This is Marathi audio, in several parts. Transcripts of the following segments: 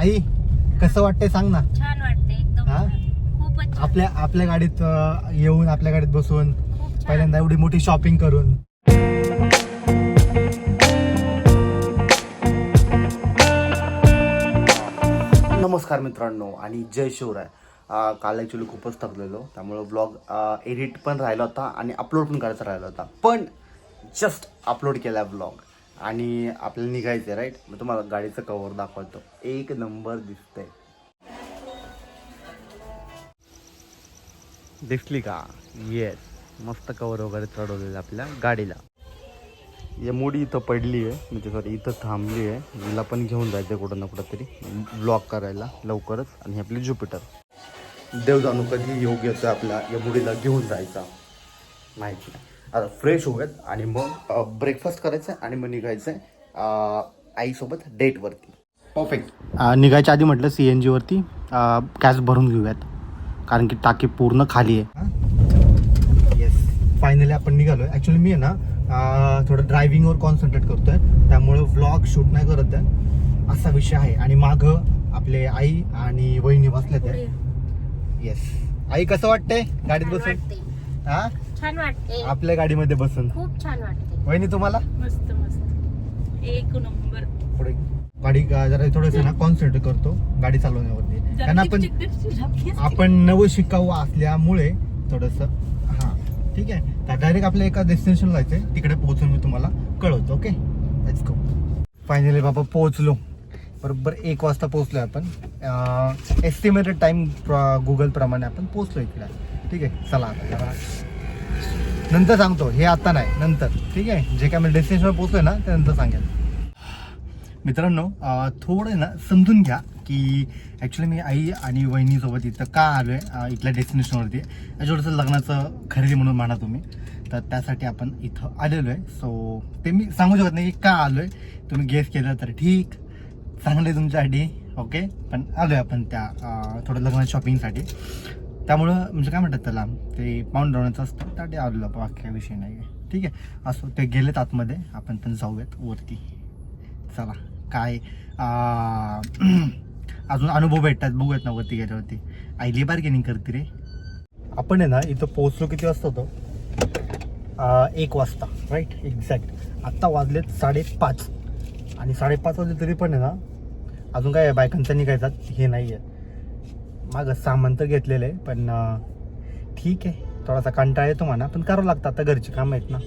आई कसं वाटतंय सांग ना छान वाटते एकदम हा? खूपच छान. आपल्या आपल्या गाडीत अं, येऊन आपल्या गाडीत बसून खूप छान. पहिल्यांदा एवढी मोठी शॉपिंग करून नमस्कार मित्रांनो आणि जय शिवराय अं, काल ॲक्च्युली खूपच थकलेलो त्यामुळं ब्लॉग एडिट पण राहिला होता आणि अपलोड पण करायचा राहिला होता पण जस्ट अपलोड केला ब्लॉग आणि आपल्याला निघायचं आहे राईट मग तुम्हाला गाडीचं कवर दाखवतो. एक नंबर दिसतंय. दिसली का? येस मस्त कवर वगैरे चढवलेलं आपल्या गाडीला. या मुडी इथं पडली आहे म्हणजे सॉरी इथं थांबली आहे हिला पण घेऊन जायचं कुठं ना कुठं तरी ब्लॉक करायला लवकरच. आणि आपली ज्युपिटर देव जाणू कधी योग येतो आपल्या या मुडीला घेऊन जायचा? माहिती नाही. आता फ्रेश होऊयात आणि मग ब्रेकफास्ट करायचं आणि मग निघायचं आहे आईसोबत डेटवरती परफेक्ट निघायच्या आधी म्हटलं सी एन जीवरती गॅस भरून घेऊयात. कारण की टाकी पूर्ण खाली आहे. येस फायनली आपण निघालोय. ॲक्च्युली मी आहे ना थोडं ड्रायव्हिंगवर कॉन्सन्ट्रेट करतोय. त्यामुळे व्लॉग शूट नाही करत आहे. असा विषय आहे. आणि मागं आपले आई आणि वहिनी बसल्यात. आहे. येस आई कसं वाटतंय गाडीत बसून? हा? छान वाटते. आपल्या गाडीमध्ये बसून. खूप छान वाटते. वहिनी तुम्हाला? मस्त मस्त. एक नंबर. पुढे गाडी जरा थोडस ना कॉन्सन्ट्रेट करतो. गाडी चालवण्यावरती. कारण आपण आपण नवं शिकाऊ असल्यामुळे थोडस हा ठीक आहे. डायरेक्ट आपल्या एका डेस्टिनेशन जायचंय. तिकडे पोहोचून मी तुम्हाला कळवतो ओके लेट्स गो फायनली बाबा पोहोचलो. बरोबर एक वाजता पोहोचलोय आपण. एस्टिमेटेड टाइम गुगल प्रमाणे आपण पोहोचलो इकडे ठीक आहे? चला आता. नंतर सांगतो हे आता नाही नंतर. ठीक आहे? जे काय मी डेस्टिनेशनवर पोहोचलोय ना ते नंतर सांगेल मित्रांनो थोडं ना समजून घ्या की ॲक्च्युली मी आई आणि वहिनीसोबत इथं का आलो आहे इथल्या डेस्टिनेशनवरती याच्यावरचं लग्नाचं खरेदी म्हणून म्हणा तुम्ही. तर त्यासाठी आपण इथं आलेलो आहे सो ते मी सांगू शकत नाही की का आलो आहे तुम्ही गेस केलं तर ठीक. चांगलं आहे तुमच्यासाठी. ओके पण आलो आहे आपण त्या थोडं लग्न शॉपिंगसाठी त्यामुळं म्हणजे काय म्हणतात त्याला ते पाऊंड राहण्याचं असतं त्यासाठी आलेलो आपण बाकी विषय नाही आहे ठीक आहे? असो ते गेलेत आतमध्ये. आपण पण जाऊयात वरती. चला काय अजून अनुभव भेटतात. बघूयात ना वरती गेल्यावरती. आईली बार्गेनिंग करते रे. आपण आहे ना इथं पोहोचलो किती वाजता होतो? एक वाजता. राईट एक्झॅक्ट आत्ता वाजलेत साडेपाच. आणि साडेपाच वाजले तरी पण आहे ना अजून काय बायकांचा निघायचा हे नाही आहे मागं सामान तर घेतलेलं आहे पण ठीक आहे. थोडासा कंटाळा येतो म्हणा पण करावं लागतं. आता घरची कामं आहेत ना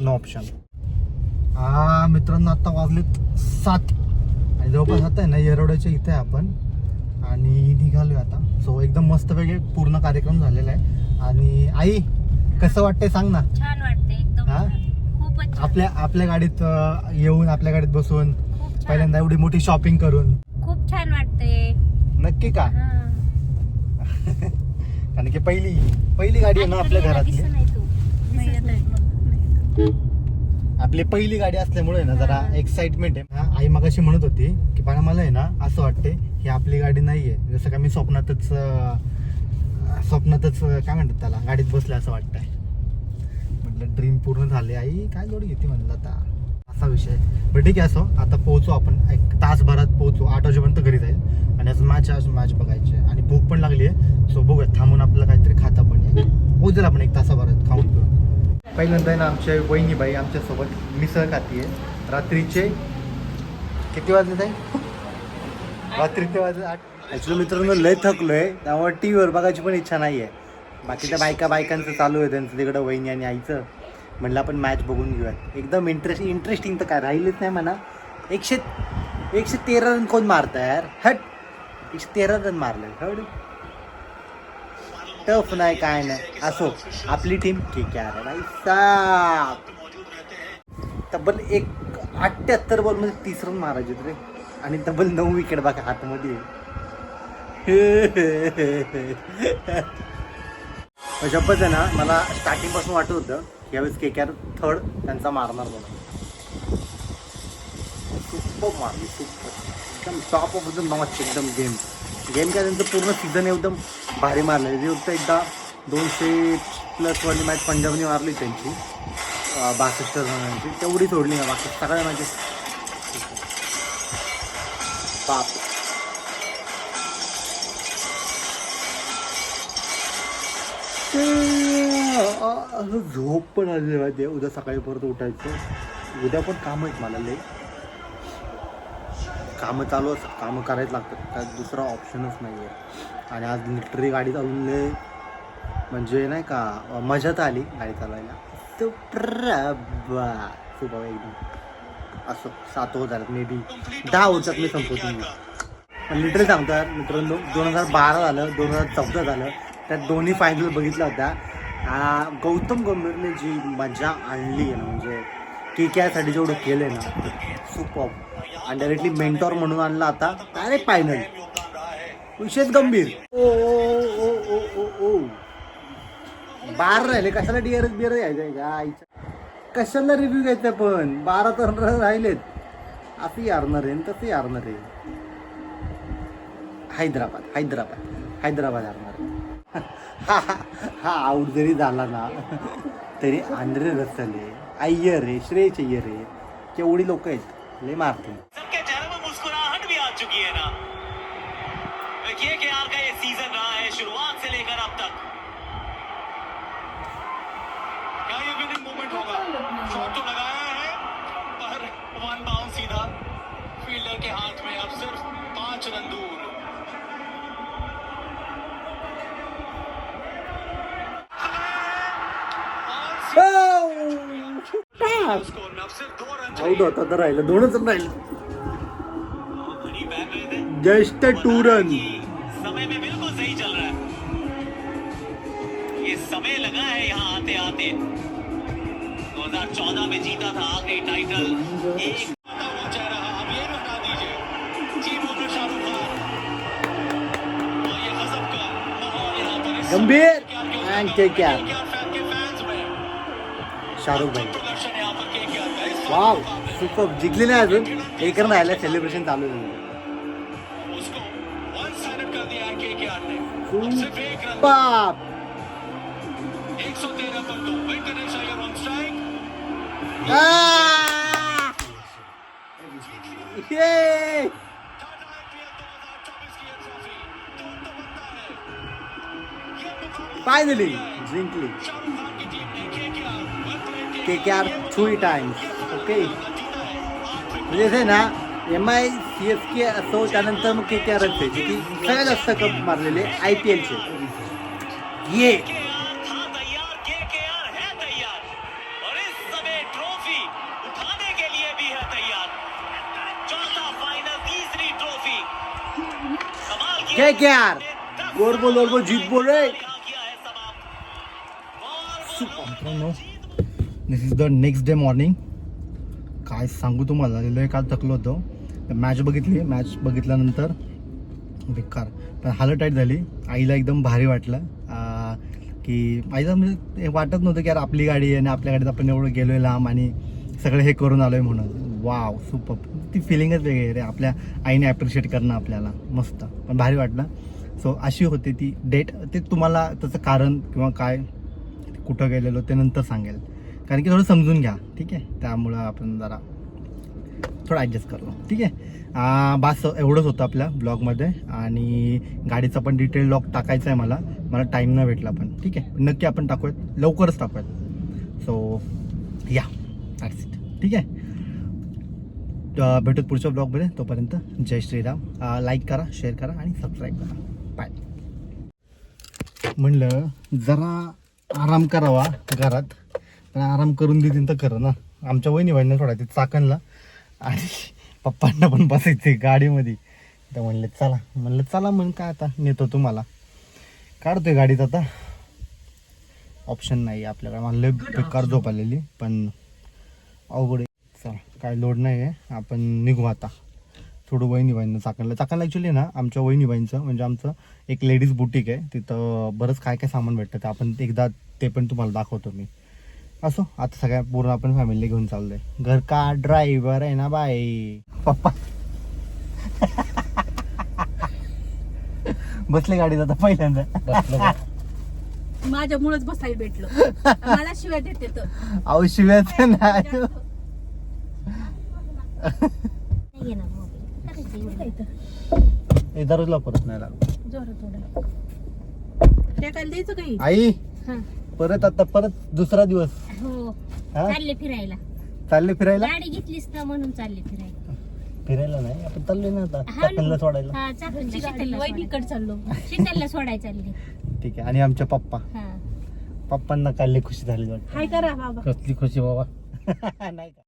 नो ऑप्शन हा मित्रांनो आता वाजलेत सात. आणि जवळपास आता आहे ना येरवड्याच्या इथे आपण. आणि निघालोय आता. सो एकदम मस्तपैकी पूर्ण कार्यक्रम झालेला आहे. आणि आई कसं वाटतंय सांग ना. छान वाटते एकदम हा? खूपच छान. आपल्या आपल्या गाडीत अं, येऊन आपल्या गाडीत बसून खूप छान. पहिल्यांदा एवढी मोठी शॉपिंग करून. खूप छान वाटते नक्की का? हा. कारण की पहिली पहिली गाडी आहे ना आपल्या घरातली. आपली पहिली गाडी असल्यामुळे ना जरा. एक्साइटमेंट आहे. हा, आई मगाशी म्हणत होती की पण मला आहे ना असं वाटते ही आपली गाडी नाहीये जसं का मी स्वप्नातच स्वप्नातच काय म्हणतात त्याला गाडीत बसले असं वाटतंय. म्हटलं ड्रीम पूर्ण झाले आई. काय लोड घेते म्हणलं आता? असा विषय बरं ठीक आहे असो आता पोहोचू आपण. एक तासभरात पोहोचू. आठ वाजेपर्यंत घरी जाईल. आणि आज मॅच आज मॅच बघायची आहे. आणि भूक पण लागली आहे. सो बघूया. थांबून आपल्याला काहीतरी खाता पण येईल. पोहोचेल आपण एक तासाभरात. खाऊन पिऊन. पहिल्यांदा आहे ना आमच्या वहिनीबाई आमच्यासोबत मिसळ खाती आहे. रात्रीचे किती वाजले ताई? रात्रीचे वाजले आठ. ॲक्च्युली मित्रांनो लय थकलोय. त्यामुळे टी व्हीवर बघायची पण इच्छा नाही आहे बाकीच्या बायका बायकांचं चालू आहे. त्यांचं तिकडं वहिनी आणि आईचं. म्हणलं आपण मॅच बघून घेऊयात. एकदम इंटरेस्ट इंटरेस्टिंग तर काय राहिलेच नाही म्हणा. एकशे एकशे तेरा रन कोण मारतं यार? हट! एकशे तेरा रन मारले. हट! टफ नाही काय नाही. असो आपली टीम ठीक आहे. अरे भाई साप तब्बल एक अठ्ठ्याहत्तर बॉलमध्ये तीस रन मारायचे रे. आणि तब्बल नऊ विकेट बघा हातमध्ये. शपथ आहे ना मला स्टार्टिंगपासून वाटत होतं. यावेळेस के आर थर्ड त्यांचा मारणार म्हणून खूप मारली खूप. एकदम टॉप ऑफ द नॉच एकदम गेम गेम काय त्यांचं पूर्ण सीझन एकदम भारी मारलं जे फक्त एकदा दोनशे प्लस वाली मॅच पंजाबने मारली त्यांची. बासष्ट जणांची तेवढी सोडली ना बाकी सगळ्या मॅचेस बाप. असं झोप पण आलेली माहिती. उद्या सकाळी परत उठायचं. उद्या पण काम आहेत मला लय कामं चालू असतात कामं करायच लागतात. त्यात दुसरा ऑप्शनच नाही आहे आणि आज लिटरी गाडी चालवून लय म्हणजे नाही का अं, मजा तर आली गाडी चालवायला. सुप्रभा सुप्रभा एकदम. असं सात हो झालं मे बी दहा वर्षात मी संपवतो मी पण लिटरली सांगतात मित्रांनो दोन हजार बारा झालं दोन हजार चौदा झालं त्यात दोन्ही फायनल बघितल्या होत्या. गौतम गंभीरने जी मजा आणली आहे ना म्हणजे के के आयसाठी जेवढं केलं आहे ना सुपॉप आणि डायरेक्टली मेंटॉर म्हणून आणला आता डायरेक्ट फायनल विशेष गंभीर. ओ ओ ओ ओ ओ ओ. बार राहिले कशाला डिअर बिअर घ्यायचं का आईच्या कशाला रिव्ह्यू घ्यायचा पण? बारा तर राहिलेत. असं यारणार आहे तसं यारणार आहे. हैदराबाद हैदराबाद हैदराबाद हारणार आहे. हा- हा आऊट जरी झाला ना तरी आंध्रे रसले अय्यर रे श्रेयच अय्यर रे केवढी लोक आहेत लय मारते आऊट होता तर राहिलं. दोनच रन राहिले. Just two run. समय में बिल्कुल सही चल रहा है। ये समय लगा है यहाँ आते आते। 2014 में जीता था आखिरी टाइटल एक गंभीर KKR के and अंदर, KKR. KKR फैन के फैंस में? शाहरुख भाई। वाव। सुपर जिंकली नाही अजून. एक रन राहिलं सेलिब्रेशन चालू आहे. बाप. 113 पर दो वेंकटेश अय्यर ऑन स्ट्राइक आ! ये Tata IPL one plate K K R three times okay जीता है आठ विकेट म्हणजे ते ना M I C S K असो त्यानंतर मग के के आर जे की सगळ्यात जास्त कप मारलेले आय पी एलचे ये केकेआर था तैयार केकेआर है तैयार और इस समय ट्रॉफी उठाने के लिए भी है तैयार। चौथा फाइनल तीसरी ट्रॉफी कमाल किया। के के आर गोर बोल गोर बोल जीत बोल रे यहाँ किया है समाप्त मित्रांनो this is the next day morning काय सांगू तुम्हाला लय काल थकलो होतो. मॅच बघितली मॅच बघितल्यानंतर बेकार. पण हालत टाईट झाली. आईला एकदम भारी वाटलं. की आईला म्हणजे वाटत नव्हतं की यार आपली गाडी आहे आणि आपल्या गाडीत आपण एवढं गेलो आहे लांब आणि सगळं हे करून आलो आहे म्हणून. वाव सुपर ती फिलिंगच वेगळी रे. आपल्या आईने ॲप्रिशिएट करणं आपल्याला. मस्त. पण भारी वाटलं. सो अशी होती ती डेट ते तुम्हाला त्याचं कारण किंवा काय? कुठं गेलेलो ते नंतर सांगेल. कारण की थोडं समजून घ्या. ठीक आहे? त्यामुळं आपण जरा थोडं ॲडजस्ट करलो ठीक आहे? बास एवढंच होतं आपल्या ब्लॉगमध्ये. आणि गाडीचा पण डिटेल लॉग टाकायचं आहे मला. मला टाईम न भेटला पण. ठीक आहे? नक्की आपण टाकूयात. लवकरच टाकूयात. सो या. दॅट्स इट ठीक आहे? भेटूत पुढच्या ब्लॉगमध्ये. तोपर्यंत जय श्रीराम. लाईक करा शेअर करा आणि सबस्क्राईब करा. बाय म्हणलं जरा आराम करावा घरात. पण आराम करून देतील तर खरं ना. आमच्या वहिनी बहिणीला सोडायचे चाकणला. आणि पप्पांना पण बसायचे गाडीमध्ये. तर म्हणले चला. म्हणलं चला म्हण काय आता? नेतो तुम्हाला. काढतोय गाडीत आता. ऑप्शन नाही आपल्याकडे. मला बेकार झोप आलेली पण अवघड चला काय लोड नाही आहे. आपण निघू आता. थोडं वहिनीबाईंना चाकणला. चाकणला ॲक्च्युली ना आमच्या वहिनीबाईंचं म्हणजे आमचं एक लेडीज बुटीक आहे. तिथं बरंच काय काय सामान भेटतं ते आपण एकदा ते पण तुम्हाला दाखवतो मी. असो आता सगळ्या पूर्ण आपण फॅमिली घेऊन चाललोय. घर का ड्रायव्हर आहे ना बाई? पप्पा. बसले गाडीत आता पहिल्यांदा. माझ्यामुळेच बसायला भेटलं. मला शिवाय देते तर अहो शिव्याचं नाही. हे दररोजला परत नाही जोरात द्यायचं काही? आई. हा. परत आता परत दुसरा दिवस. हो? चालले फिरायला. चालले फिरायला? गाडी घेतलीस ना म्हणून चालले फिरायला. फिरायला नाही आपण चाललोय ना आता. हा ना. चाकणला सोडायला. हा गाडी चाललो. शीतलला सोडाय चालली. ठीक आहे. आणि आमच्या पप्पा? हा. पप्पांना काढले खुशी झाली वाटतं. हाय करा बाबा. कसली खुशी बाबा? नाही का?